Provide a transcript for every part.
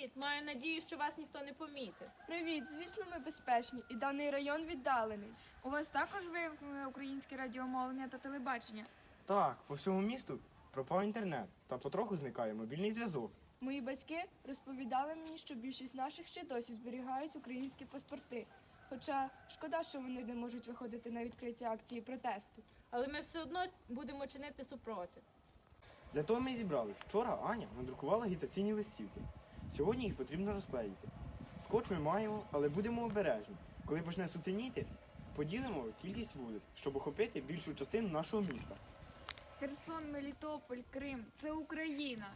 Привіт! Маю надію, що вас ніхто не помітив. Привіт, звісно, ми безпечні, і даний район віддалений. У вас також вимкнули українське радіомовлення та телебачення. Так, по всьому місту пропав інтернет та потроху зникає мобільний зв'язок. Мої батьки розповідали мені, що більшість наших ще досі зберігають українські паспорти. Хоча шкода, що вони не можуть виходити на відкриті акції протесту. Але ми все одно будемо чинити супротив. Для того ми і зібрались. Вчора Аня надрукувала агітаційні листівки. Сьогодні їх потрібно розклеїти. Скотч ми маємо, але будемо обережні. Коли почне сутеніти, поділимо кількість вулиць, щоб охопити більшу частину нашого міста. Херсон, Мелітополь, Крим це Україна.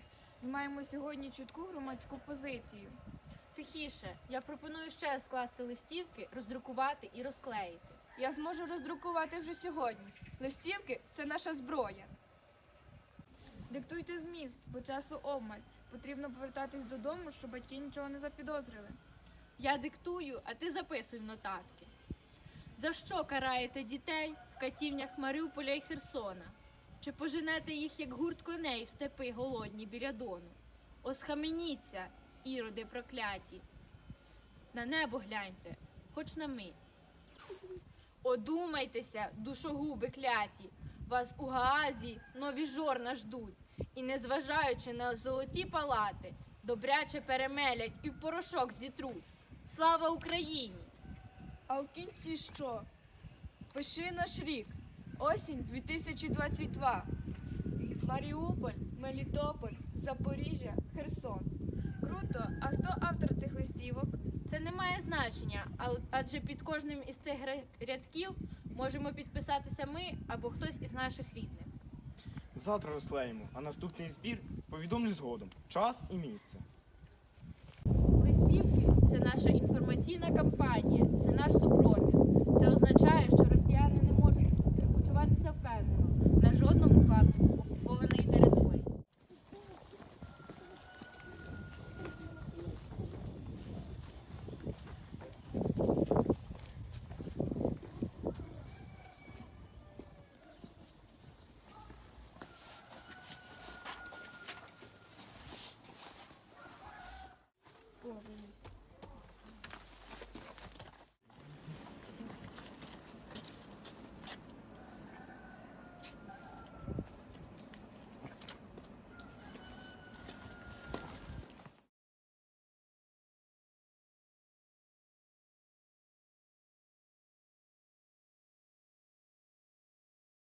Ми маємо сьогодні чутку громадську позицію. Тихіше, я пропоную ще скласти листівки, роздрукувати і розклеїти. Я зможу роздрукувати вже сьогодні. Листівки це наша зброя. Диктуйте зміст, бо часу обмаль. Потрібно повертатись додому, щоб батьки нічого не запідозрили. Я диктую, а ти записуй в нотатки. За що караєте дітей в катівнях Маріуполя і Херсона? Чи поженете їх, як гурт коней в степи голодні біля дону? Осхаменіться, іроди прокляті. На небо гляньте, хоч на мить. Одумайтеся, душогуби кляті, вас у Гаазі нові жорна ждуть, і, незважаючи на золоті палати, добряче перемелять і в порошок зітруть. Слава Україні! А в кінці що? Пиши наш рік. Осінь 2022. Маріуполь, Мелітополь, Запоріжжя, Херсон. Круто! А хто автор цих листівок? Це не має значення, адже під кожним із цих рядків можемо підписатися ми або хтось із наших рідних. Завтра розклеїмо, а наступний збір повідомлю згодом. Час і місце. Листівки це наша інформаційна кампанія, це наш супротив. Що